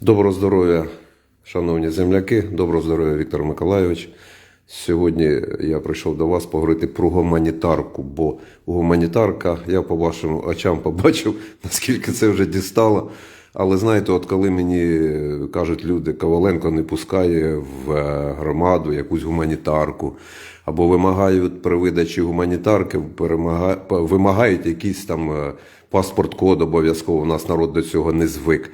Доброго здоров'я, шановні земляки, доброго здоров'я, Віктор Миколайович. Сьогодні я прийшов до вас поговорити про гуманітарку, бо гуманітарка, я по вашим очам побачив, наскільки це вже дістало. Але знаєте, от коли мені кажуть люди, Коваленко не пускає в е, громаду якусь гуманітарку, або вимагають при видачі гуманітарки, вимагають якийсь там е, паспорт-код обов'язково. У нас народ до цього не звик.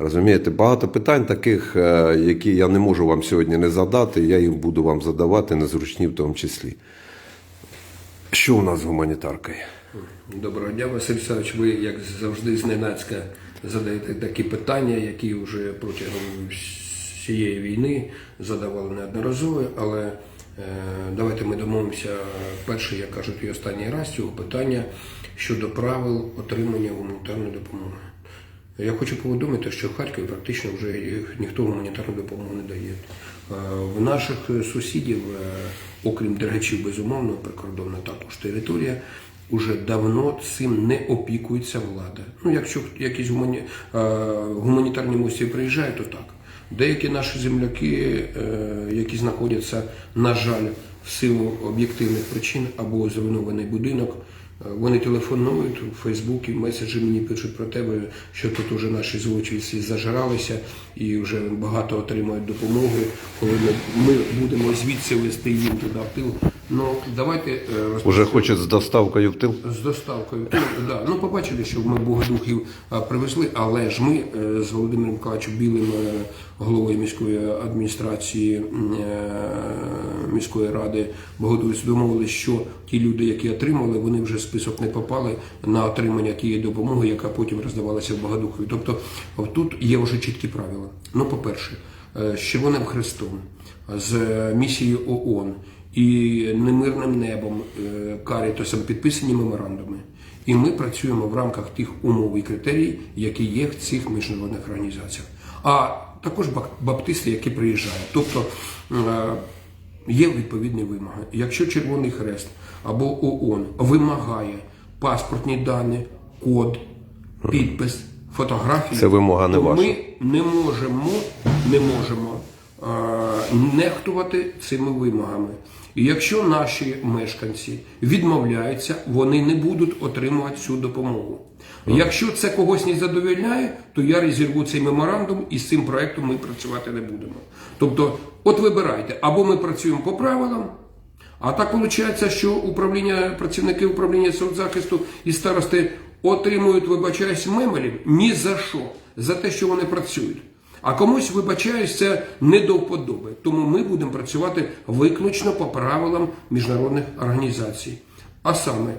Розумієте, багато питань таких, е, які я не можу вам сьогодні не задати, я їх буду вам задавати, незручні в тому числі. Що у нас з гуманітаркою? Доброго дня, Василь Савич. Ви, як завжди, зненацька задаєте такі питання, які вже протягом всієї війни задавали неодноразово, але е, давайте ми домовимося перший, як кажуть, і останній раз цього питання щодо правил отримання гуманітарної допомоги. Я хочу повідомити, що в Харкові практично вже ніхто гуманітарну допомогу не дає. Е, В наших сусідів, е, окрім дергачів, безумовно, прикордонна також територія, уже давно цим не опікується влада. Ну, якщо якісь гумані... е, гуманітарні місії приїжджають, то так. Деякі наші земляки, які знаходяться, на жаль, в силу об'єктивних причин або зруйнований будинок, вони телефонують у Фейсбуці, меседжі мені пишуть про тебе, що тут уже наші злочинці зажралися і вже багато отримують допомоги. Коли ми, ми будемо звідси вести їм туди в тил. Ну давайте е. Уже хочуть з доставкою в тил? З доставкою. Ну, да. ну побачили, що ми богодухів привезли, але ж ми е, з Володимиром Миколаївичем Білим, е, головою міської адміністрації міської ради Богодухів домовилися, що ті люди, які отримали, вони вже в список не попали на отримання тієї допомоги, яка потім роздавалася в Богодухові. Тобто тут є вже чіткі правила. Ну, по-перше, е, з Червоним Хрестом, з місією ООН і немирним небом е, Карітосом підписані меморандуми. І ми працюємо в рамках тих умов і критерій, які є в цих міжнародних організаціях. А також баптисти, які приїжджають. Тобто е, є відповідні вимоги. Якщо Червоний Хрест або ООН вимагає паспортні дані, код, підпис, фотографії, Це вимога не то ваша. ми не можемо, не можемо е, нехтувати цими вимогами. І якщо наші мешканці відмовляються, вони не будуть отримувати цю допомогу. Якщо це когось не задовольняє, то я розірву цей меморандум і з цим проектом ми працювати не будемо. Тобто, от вибирайте, або ми працюємо по правилам, а так виходить, що управління працівники управління соцзахисту і старости отримують, вибачаюсь, мемелів ні за що, за те, що вони працюють. А комусь, вибачаюсь, це не до вподоби. Тому ми будемо працювати виключно по правилам міжнародних організацій. А саме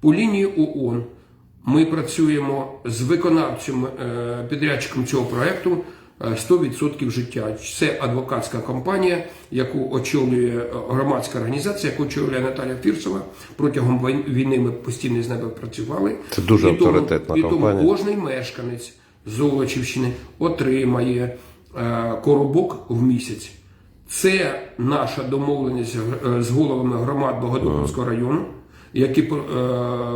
по лінії ООН ми працюємо з виконавцем е, підрядчиком цього проекту е, 100% життя. Це адвокатська компанія, яку очолює е, громадська організація, яку очолює Наталя Фірсова. Протягом війни ми постійно з нею працювали. Це дуже І тому- авторитетна і тому кожний мешканець Золочівщини отримає е, коробок в місяць. Це наша домовленість е, з головами громад Богодуховського району, які е,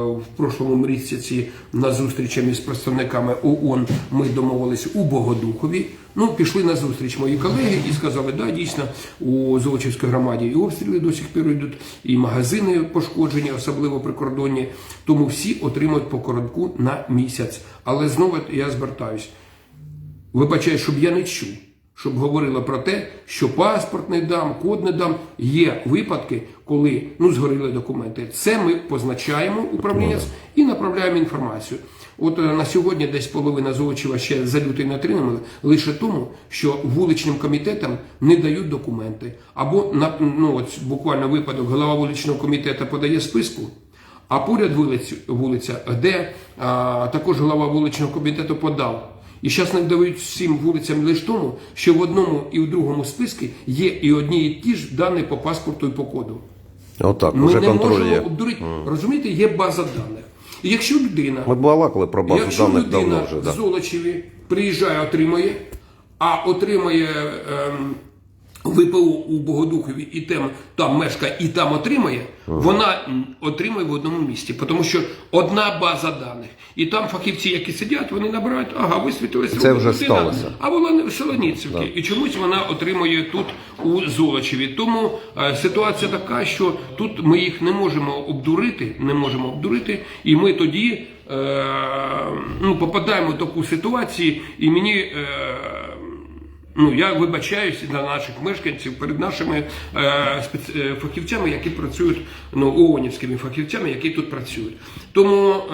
в прошлому місяці на зустрічі із представниками ООН ми домовилися у Богодухові. Ну, пішли на зустріч мої колеги і сказали, да, дійсно, у Золочівській громаді і обстріли до сих пір йдуть, і магазини пошкоджені, особливо прикордонні. Тому всі отримують по коробку на місяць. Але знову я звертаюсь. Вибачаю, щоб я не чув, щоб говорила про те, що паспорт не дам, код не дам. Є випадки, коли ну згоріли документи. Це ми позначаємо управління і направляємо інформацію. От е, на сьогодні десь половина Золочева ще за лютий не отримали лише тому, що вуличним комітетам не дають документи. Або ну от буквально випадок голова вуличного комітету подає списку. А поряд вулиця, вулиця де а, також голова вуличного комітету подав. І зараз не дають всім вулицям лише тому, що в одному і в другому списку є і одні і ті ж дані по паспорту і по коду. Отак, Ми вже не контроль можемо є. обдурити. Розумієте, є база даних. І якщо людина, Ми балакали про базу якщо даних людина давно вже. в Золочеві приїжджає, отримає, а отримає ем, ВПО у Богодухові і там, там мешкає і там отримає, вона отримає в одному місці, тому що одна база даних. І там фахівці, які сидять, вони набирають, ага, висвітилися. Це вже сталося. А була не в Солоніцівці. І чомусь вона отримує тут у Золочеві. Тому е, ситуація така, що тут ми їх не можемо обдурити, не можемо обдурити, і ми тоді е, ну, попадаємо в таку ситуацію, і мені. Е, Ну, я вибачаюся на наших мешканців перед нашими е, е, фахівцями, які працюють, ну, ООНівськими фахівцями, які тут працюють. Тому е,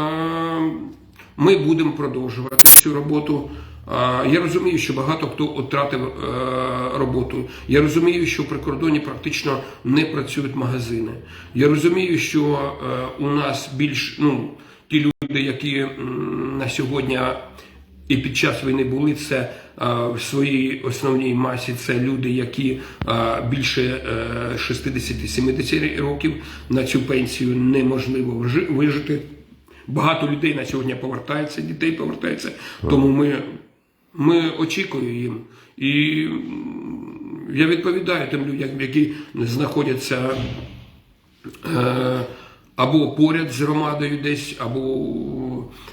ми будемо продовжувати цю роботу. Е, я розумію, що багато хто втратив е, роботу. Я розумію, що при кордоні практично не працюють магазини. Я розумію, що у нас більш ну, ті люди, які на сьогодні і під час війни були це в своїй основній масі. Це люди, які е, більше е, 60-70 років на цю пенсію неможливо вижити. Багато людей на сьогодні повертається, дітей повертається. Тому ми, ми очікуємо їм. І я відповідаю тим людям, які знаходяться е, або поряд з громадою десь, або е,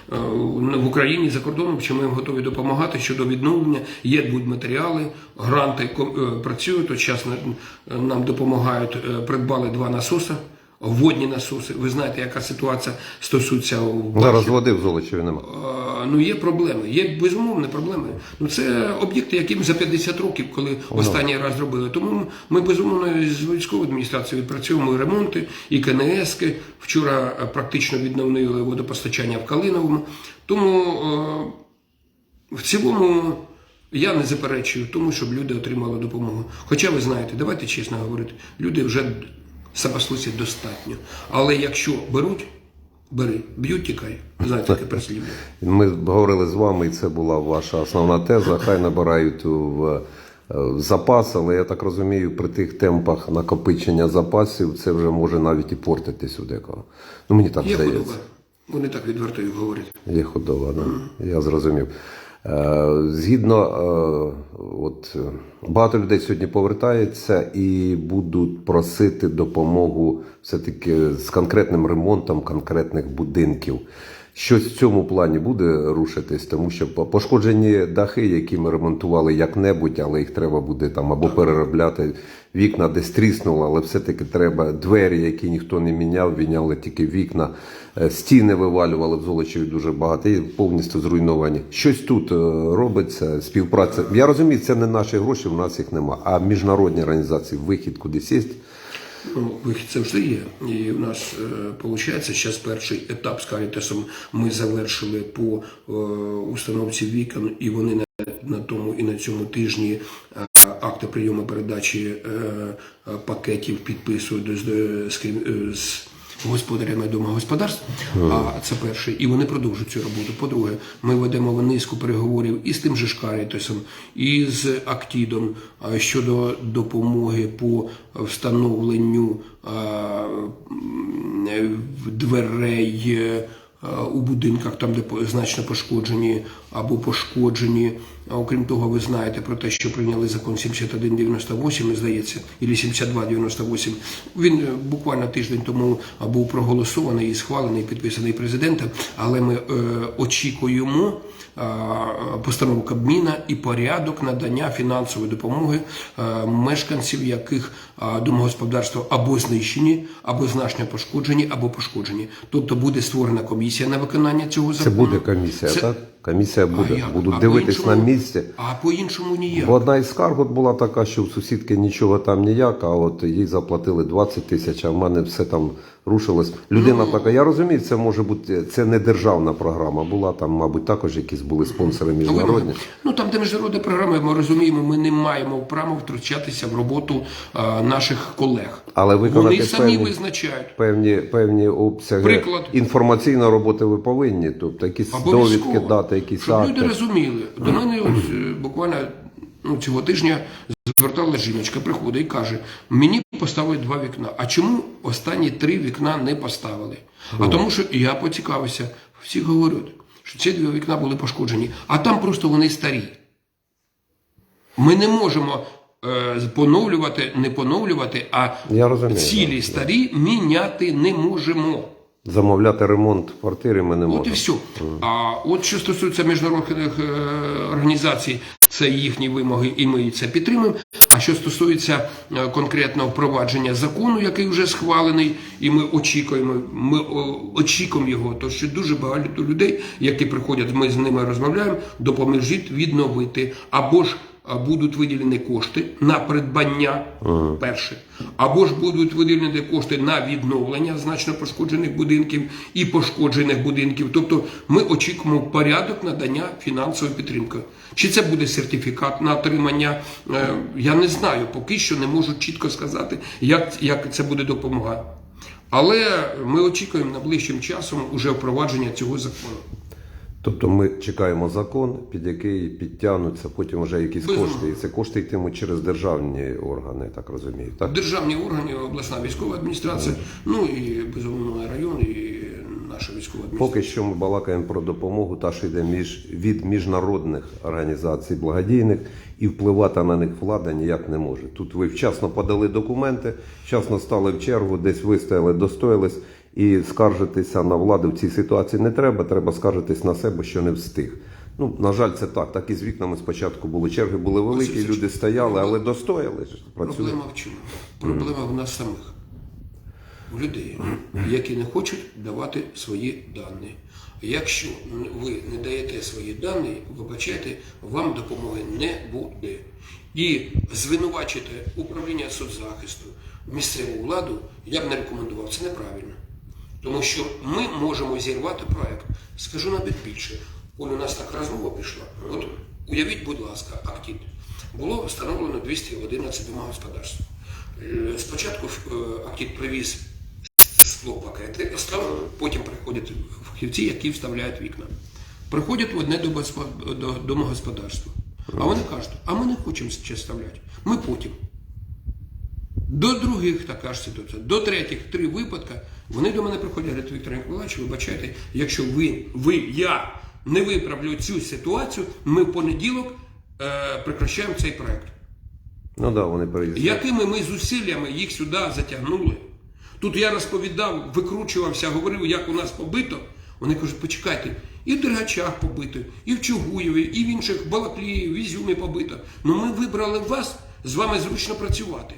в Україні за кордоном, що ми їм готові допомагати щодо відновлення. Є будь-матеріали, гранти е, працюють. От на- нам допомагають, е, придбали два насоси. Водні насоси, ви знаєте, яка ситуація стосується у Зараз води в Золочеві нема. Е, ну є проблеми, є безумовні проблеми. Ну це об'єкти, яким за 50 років, коли останній раз робили. Тому ми безумовно з військовою адміністрацією відпрацьовуємо і ремонти, і КНСки. Вчора е, практично відновили водопостачання в Калиновому. Тому е, в цілому. Я не заперечую тому, щоб люди отримали допомогу. Хоча ви знаєте, давайте чесно говорити, люди вже самослуці достатньо. Але якщо беруть, бери, б'ють, тікай. Знаєте, таке прислів'я. Ми говорили з вами, і це була ваша основна теза. Хай набирають в, е, запас, але я так розумію, при тих темпах накопичення запасів це вже може навіть і портитись у декого. Ну мені так Є здається. худоба. Вони так відверто і говорять. Є худоба, да. я зрозумів. Е, Згідно, е, от багато людей сьогодні повертається і будуть просити допомогу все-таки з конкретним ремонтом конкретних будинків. Щось в цьому плані буде рушитись, тому що пошкоджені дахи, які ми ремонтували як-небудь, але їх треба буде там або переробляти. Вікна десь тріснуло, але все-таки треба двері, які ніхто не міняв, міняли тільки вікна. Е, Стіни вивалювали в Золочеві дуже багато і повністю зруйновані. Щось тут е, робиться, співпраця. Я розумію, це не наші гроші, в нас їх нема. А міжнародні організації вихід кудись є. Ну, вихід завжди є. І в нас виходить, зараз перший етап з Карітасом ми завершили по е, установці вікон, і вони на, на тому і на цьому тижні е, акти прийому передачі е, е, пакетів підписують з, з, з господарями домогосподарств. А це перше. І вони продовжують цю роботу. По-друге, ми ведемо низку переговорів і з тим же Шкарітосом, і з Актідом щодо допомоги по встановленню дверей. У будинках, там, де значно пошкоджені або пошкоджені. А Окрім того, ви знаєте про те, що прийняли закон 7198, здається, і 7298. Він е, буквально тиждень тому був проголосований і схвалений, підписаний президентом. Але ми е, очікуємо постанову Кабміна і порядок надання фінансової допомоги е, мешканців, яких е, домогосподарства або знищені, або значно пошкоджені, або пошкоджені. Тобто буде створена комісія на виконання цього Це буде комісія, Це- так? Комісія буде. як? Будуть А дивитись на місці. А по-іншому ніяк. Бо одна із скарг от була така, що в сусідки нічого там ніяк, а от їй заплатили 20 тисяч, а в мене все там рушилось. Людина така, я розумію, це може бути це не державна програма. Була там, мабуть, також якісь були спонсори міжнародні. Ну там, де міжнародні програми, ми розуміємо, ми не маємо права втручатися в роботу а, наших колег. Але виконати Вони самі певні- визначають. Певні певні обсяги Приклад. інформаційної роботи ви повинні, тобто якісь довідки дати, якісь Щоб акти. люди розуміли. До мене от, е, буквально ну, цього тижня зверталася жіночка, приходить і каже: мені поставили два вікна. А чому останні три вікна не поставили? А тому, що я поцікавився, всі говорять, що ці два вікна були пошкоджені, а там просто вони старі. Ми не можемо е, поновлювати, не поновлювати, а цілі старі міняти не можемо. Замовляти ремонт квартири ми не От і все. А от що стосується міжнародних е, організацій, це їхні вимоги, і ми це підтримуємо. А що стосується е, конкретного впровадження закону, який вже схвалений, і ми очікуємо, ми очікуємо його, то що дуже багато людей, які приходять, ми з ними розмовляємо, допоможіть відновити або ж. Будуть виділені кошти на придбання перше, або ж будуть виділені кошти на відновлення значно пошкоджених будинків і пошкоджених будинків. Тобто ми очікуємо порядок надання фінансової підтримки. Чи це буде сертифікат на отримання? Е, Я не знаю, поки що не можу чітко сказати, як, як це буде допомога. Але ми очікуємо найближчим часом уже впровадження цього закону. Тобто ми чекаємо закон, під який підтягнуться потім вже якісь Безумовно. кошти. І це кошти йтимуть через державні органи, так розумію. Так? Державні органи, обласна військова адміністрація, ну і безумовно район, і наша військова адміністрація. Поки що ми балакаємо про допомогу, та що йде між, від міжнародних організацій благодійних, і впливати на них влада ніяк не може. Тут ви вчасно подали документи, вчасно стали в чергу, десь вистояли, достоялись, і скаржитися на владу в цій ситуації не треба. Треба скаржитись на себе, що не встиг. Ну, на жаль, це так. Так і з вікнами спочатку були черги, були великі, Ось, люди стояли, але достояли. ж, Працювали. Проблема в чому? Проблема в нас самих. У людей, які не хочуть давати свої дані. Якщо ви не даєте свої дані, вибачайте, вам допомоги не буде. І звинувачити управління соцзахисту, місцеву владу я б не рекомендував. Це неправильно. Тому що ми можемо зірвати проект. Скажу навіть більше. Коль у нас так розмова пішла. От уявіть, будь ласка, актів. Було встановлено 211 домогосподарств. Е, Спочатку е, привіз склопакети, потім приходять фахівці, які вставляють вікна. Приходять в одне домогоспо- домогосподарство. А вони кажуть, а ми не хочемо ще вставляти. Ми потім. До других така ж ситуація, до третіх три випадка вони до мене приходять, говорять, Віктор Ніколаївич, вибачайте, якщо ви, ви, я не виправлю цю ситуацію, ми в понеділок е, прекращаємо цей проект. Ну да, вони переїздять. Якими ми зусиллями їх сюди затягнули? Тут я розповідав, викручувався, говорив, як у нас побито. Вони кажуть, почекайте, і в Дергачах побито, і в Чугуєві, і в інших Балаклії, в Ізюмі побито. Ну ми вибрали вас, з вами зручно працювати.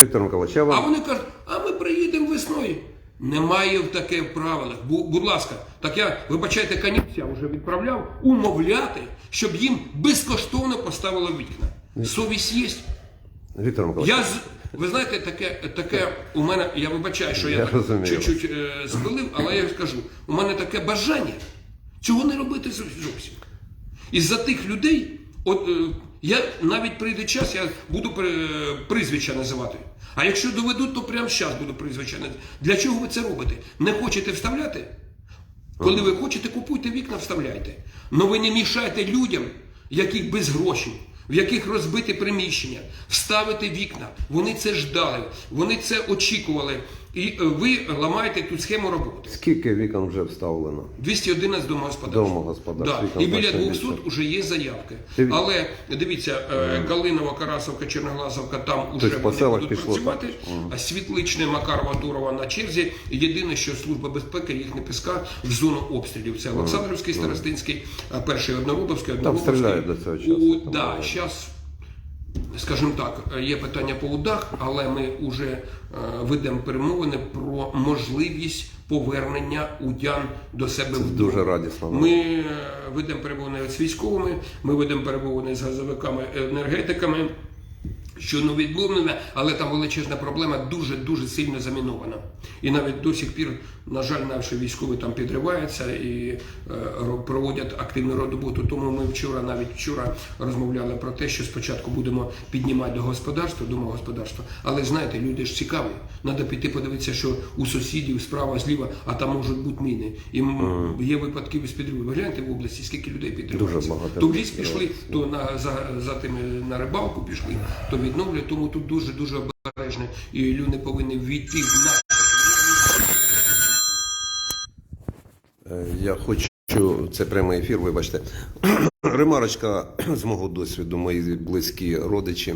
Віктор Миколаївич, я А вам вони кажуть, а ми приїдемо весною. Немає в таке в правилах. Бу- будь ласка, так я, вибачайте, канівця вже відправляв умовляти, щоб їм безкоштовно поставили вікна. Совість є. Віктор Миколаївич, Я з ви знаєте, таке, таке у мене, я вибачаю, що я, Я так розумію. чуть-чуть е, спилив, але я скажу, у мене таке бажання цього не робити зо- зовсім. Із-за тих людей, от е, я навіть прийде час, я буду при- прізвища називати. А якщо доведуть, то прямо зараз буду призвичайно. Для чого ви це робите? Не хочете вставляти? Коли ви хочете, купуйте вікна, вставляйте. Но ви не мішайте людям, яких без грошей, в яких розбите приміщення, вставити вікна. Вони це ждали, вони це очікували. І е, ви ламаєте тут схему роботи. скільки вікон вже вставлено? 211 домогосподарств. Домогосподарств, Да. І біля значно 200 вже є заявки. Ти- Але дивіться, е, Калинова, Карасовка, Черноглазовка, там уже Тобто вони будуть працювати. А Світличне, Макарова, Дурова на черзі. Єдине, що Служба безпеки їх не писка в зону обстрілів. Це Олександрівський, Старостинський, перший Однородовський, Однородовський. стріляють до цього часу, У, там да, зараз Скажімо так, є питання по удах, але ми вже е, ведемо перемовини про можливість повернення удян до себе в Дуже радісно. ми е, ведемо перемовини з військовими, ми ведемо перемовини з газовиками, енергетиками. Що не відмовлено, але там величезна проблема дуже дуже сильно замінована. І навіть до сих пір, на жаль, наші військові там підриваються і е, проводять активну роботу. Тому ми вчора, навіть вчора, розмовляли про те, що спочатку будемо піднімати до господарства, домогосподарства. Але знаєте, люди ж цікаві. Треба піти подивитися, що у сусідів справа, зліва, а там можуть бути міни. І є випадки з підриву. Ви гляньте в області, скільки людей підривається. То в ліс пішли, то на за, за тими на рибалку пішли, то відновлюють. Тому тут дуже дуже обережно. І люди повинні війти в наш. Е, Я хочу, це прямий ефір, вибачте. Ремарочка з мого досвіду, мої близькі родичі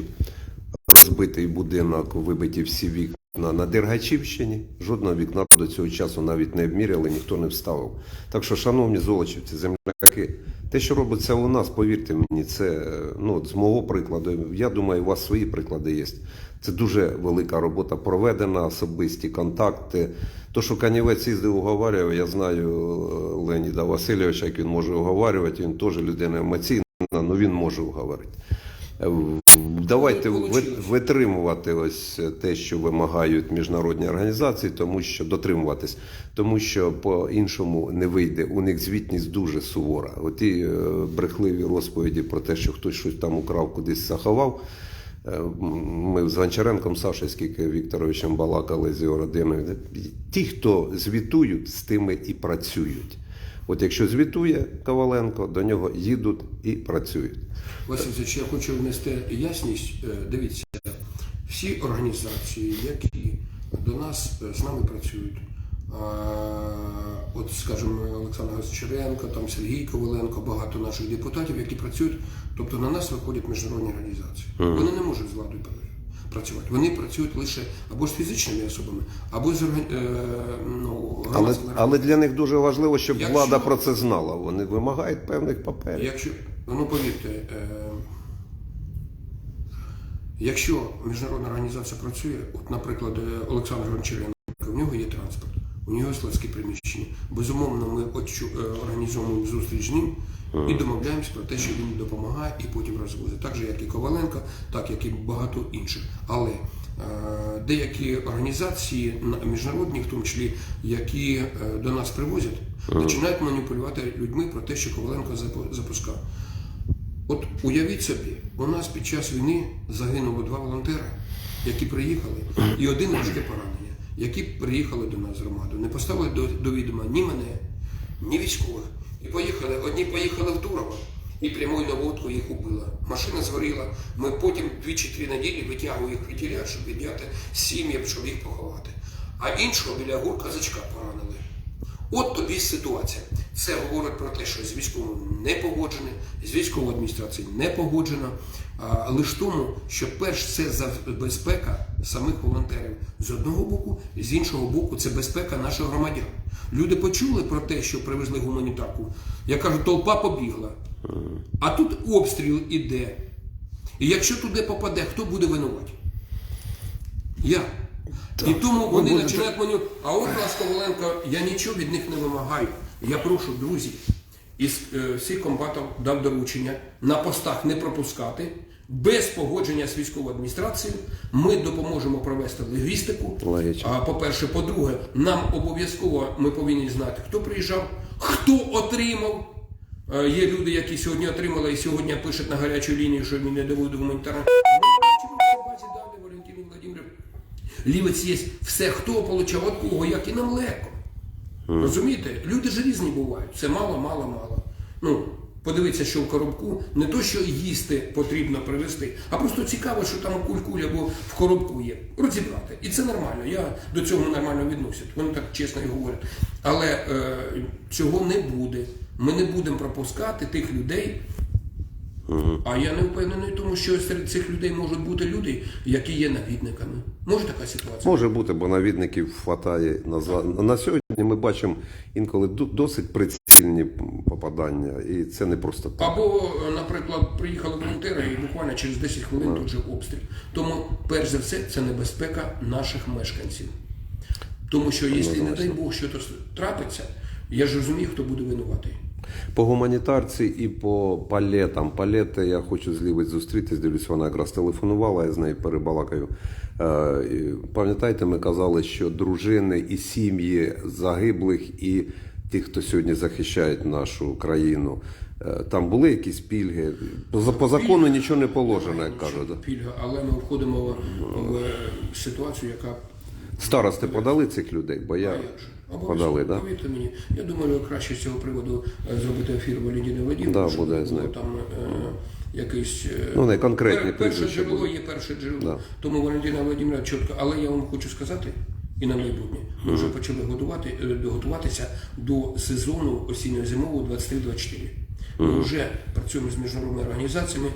розбитий будинок, вибиті всі вікна на Дергачівщині. Жодного вікна до цього часу навіть не обміряли, ніхто не вставив. Так що, шановні золочівці, земляки, те, що робиться у нас, повірте мені, це ну, з мого прикладу. Я думаю, у вас свої приклади є. Це дуже велика робота проведена, особисті контакти. То, що Канівець їздив уговарював, я знаю е, Леоніда Васильовича, як він може уговарювати, він теж людина емоційна, але він може уговорити. Давайте витримувати ось те, що вимагають міжнародні організації, тому що дотримуватись, тому що по-іншому не вийде. У них звітність дуже сувора. Оті е, брехливі розповіді про те, що хтось щось там украв, кудись заховав. Е, Ми з Гончаренком Сашею, скільки Вікторовичем балакали з його родиною. Ті, хто звітують, з тими і працюють. От якщо звітує Коваленко, до нього їдуть і працюють. Васильович, я хочу внести ясність. Е, Дивіться, всі організації, які до нас е, з нами працюють, от, скажімо, Олександр Гончаренко, там Сергій Коваленко, багато наших депутатів, які працюють, тобто на нас виходять міжнародні організації. Вони не можуть з владою працювати. Вони працюють лише або з фізичними особами, або з е, ну, Але, але для них дуже важливо, щоб Якщо- влада про це знала. Вони вимагають певних паперів. Якщо, ну повірте, е, якщо міжнародна організація працює, от, наприклад, е, Олександр Гончаренко, в нього є транспорт, у нього є складські приміщення. Безумовно, ми е, організовуємо зустріч з ним і домовляємося про те, що він допомагає і потім розвозить. Так же, як і Коваленко, так як і багато інших. Але е, деякі організації на- міжнародні, в тому числі, які е, до нас привозять, починають маніпулювати людьми про те, що Коваленко запускав. От уявіть собі, у нас під час війни загинуло два волонтери, які приїхали, і один важке поранення, які приїхали до нас з громади, не поставили до, до відома ні мене, ні військових. І поїхали, одні поїхали в Турово, і прямою наводкою їх убила. Машина згоріла. Ми потім дві чи три неділі витягували їх вітіля, щоб підняти сім'ям, щоб їх поховати. А іншого біля гур казачка поранили. От тобі ситуація. Це говорить про те, що з військовим не погоджено, з військовою адміністрацією не погоджено. А, лише тому, що перш це за безпека самих волонтерів з одного боку, з іншого боку, це безпека наших громадян. Люди почули про те, що привезли гуманітарку. Я кажу, толпа побігла. А тут обстріл іде. І якщо туди попаде, хто буде винуватий? Я. І тому вони будете- починають мені. А от нас Коваленко, я нічого від них не вимагаю. Я прошу друзів із е, всіх комбатів дав доручення на постах не пропускати. Без погодження з військовою адміністрацією ми допоможемо провести логістику. А по-перше, по-друге, нам обов'язково ми повинні знати, хто приїжджав, хто отримав. Е, Є люди, які сьогодні отримали і сьогодні пишуть на гарячу лінію, що мені не дають гуманітарну. Ми бачимо в базі даних Валентини Владимирівни. Лівець є все, хто отримав від кого, як і нам легко. Розумієте? Люди ж різні бувають. Це мало, мало, мало. Ну, подивіться, що в коробку не то, що їсти потрібно привезти, а просто цікаво, що там куль-куль або в коробку є. Розібрати. І це нормально. Я до цього нормально відносять. Вони так чесно і говорять. Але е, цього не буде. Ми не будемо пропускати тих людей. А я не впевнений тому, що серед цих людей можуть бути люди, які є навідниками. Може така ситуація? Може бути, бо навідників хватає на на сьогодні. Ми бачимо інколи досить прицільні попадання, і це не просто так. Або, е, наприклад, приїхали волонтери і буквально через 10 хвилин тут же обстріл. Тому, перш за все, це небезпека наших мешканців. Тому що, якщо, не дай Бог, що трапиться, я ж розумію, хто буде винуватий. По гуманітарці і по палетам. Палети я хочу з Лівець зустрітись. Дивлюсь, вона якраз телефонувала, я з нею перебалакаю. Е, Пам'ятаєте, ми казали, що дружини і сім'ї загиблих і ті, хто сьогодні захищають нашу країну. е, Там були якісь пільги. По, за- по закону нічого не положено, як кажуть. Пільга, але ми входимо в, в ситуацію, яка Старости подали цих людей, бо я А як же? подали, да? повірте мені. Я думаю, краще з цього приводу е, зробити ефір Валентини Владимировни. Да, щоб буде, я знаю. Там е, якийсь... е, Ну, не конкретні пер- Перше джерело будуть. є перше джерело. Да. Тому Валентина Владимировна чітко. Але я вам хочу сказати, і на майбутнє, ми вже почали готувати, е, готуватися до сезону осінньо-зимового 23-24. Ми вже працюємо з міжнародними організаціями.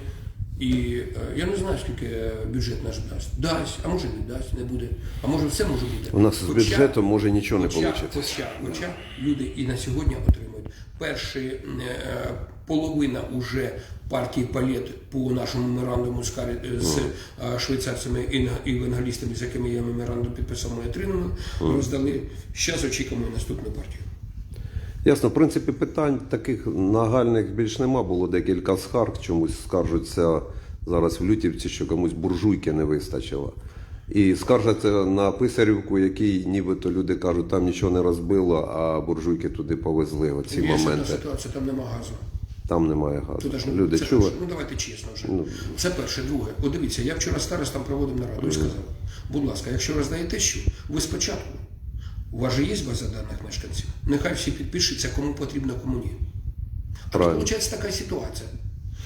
І е, я не знаю, скільки бюджет наш дасть. Дасть, а може не дасть, не буде. А може все може бути. У нас з Хоча- бюджетом може нічого не Хоча, вийде. хоча, хоча люди і на сьогодні отримують. Перші половина уже партії палет по нашому меморандуму з, е, швейцарцями і, і венгалістами, з якими я меморандум підписав, ми отримали, роздали. Зараз очікуємо наступну партію. Ясно, в принципі, питань таких нагальних більш нема. Було декілька скарг, чомусь скаржаться зараз в Лютівці, що комусь буржуйки не вистачило. І скаржаться на писарівку, який нібито люди кажуть, там нічого не розбило, а буржуйки туди повезли. Оці Є моменти. ситуація, там нема газу. Там немає газу. Тут аж Люди це чули? Ну давайте чесно вже. Це перше. Друге, от дивіться, я вчора старостам проводив нараду і сказав, будь ласка, якщо ви знаєте, що ви спочатку, у вас же є база даних мешканців, нехай всі підпишуться, кому потрібно, кому ні. А виходить така ситуація,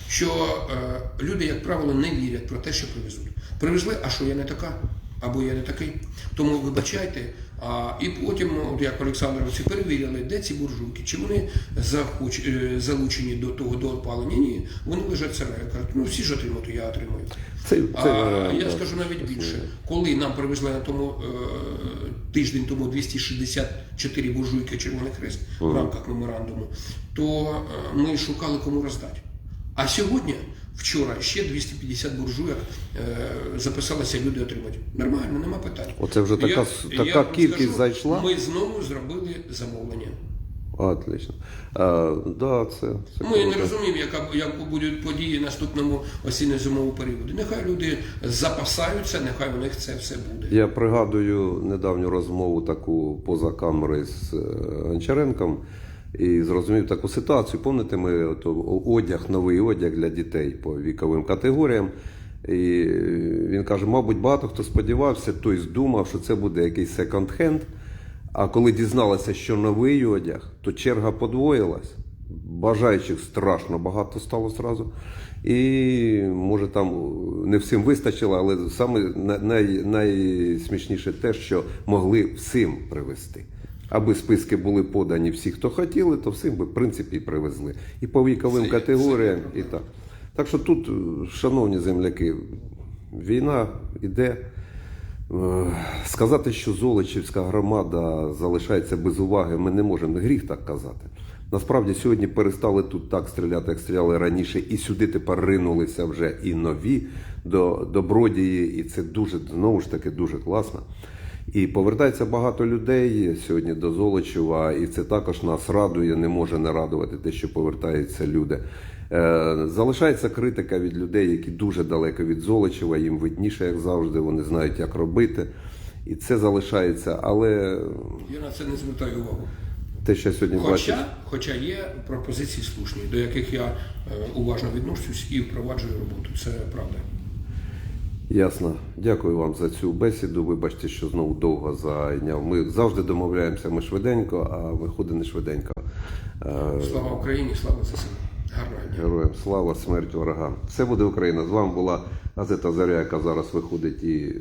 що е, люди, як правило, не вірять про те, що привезуть. Привезли, а що я не така, або я не такий. Тому вибачайте. А, і потім, от як Олександровці, перевіряли, де ці буржуйки, чи вони захоч, е, залучені до того до опалення. Ні, вони лежать сараї. Кажуть, ну всі ж отримали, я отримую. Це, це А варіант, я скажу навіть більше, коли нам привезли на тому е, тиждень тому 264 буржуйки Червоний Хрест в рамках меморандуму, то е, ми шукали кому роздати. А сьогодні, вчора, ще 250 буржуйок е, записалися люди отримати. Нормально, нема питань. Оце вже така с- така вам кількість зайшла? Ми знову зробили замовлення. Отлично. А, да, це, це Ми не розуміємо, яка як будуть події наступному осінньо-зимовому періоді. Нехай люди запасаються, нехай у них це все буде. Я пригадую недавню розмову таку поза камерою з е, Гончаренком і зрозумів таку ситуацію. Пам'ятаєте, ми от, одяг, новий одяг для дітей по віковим категоріям. І він каже, мабуть, багато хто сподівався, той думав, що це буде якийсь секонд-хенд. А коли дізналися, що новий одяг, то черга подвоїлась. Бажаючих страшно багато стало зразу. І може там не всім вистачило, але саме най, найсмішніше те, що могли всім привезти. Аби списки були подані всі, хто хотіли, то всім би в принципі і привезли. І по віковим категоріям, і так. Так що тут, е, шановні земляки, війна йде. Е, Сказати, що Золочівська громада залишається без уваги, ми не можемо. Гріх так казати. Насправді сьогодні перестали тут так стріляти, як стріляли раніше, і сюди тепер ринулися вже і нові до, добродії, і це дуже знову ж таки дуже класно. І повертається багато людей сьогодні до Золочева, і це також нас радує, не може не радувати те, що повертаються люди. Е, залишається критика від людей, які дуже далеко від Золочева, їм видніше, як завжди, вони знають, як робити. І це залишається, але Я на це не звертаю увагу. те, що я сьогодні Хоча, хоча є пропозиції слушні, до яких я е, уважно відношусь і впроваджую роботу. Це правда. Ясно. Дякую вам за цю бесіду. Вибачте, що знову довго зайняв. Ми завжди домовляємося, ми швиденько, а виходить не швиденько. Е, Слава Україні, слава ЗСУ. Гарного дня. Героям слава, смерть ворогам. Все буде Україна. З вами була газета Заря, яка зараз виходить і е,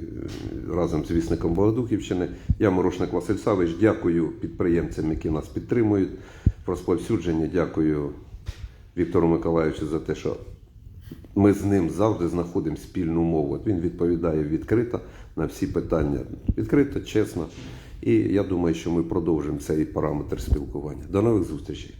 разом з вісником Богодухівщини. Я Морошник Василь Савич. Дякую підприємцям, які нас підтримують в розповсюдженні. Дякую Віктору Миколаївичу за те, що ми з ним завжди знаходимо спільну мову. Він відповідає відкрито на всі питання. Відкрито, чесно. І я думаю, що ми продовжимо цей параметр спілкування. До нових зустрічей.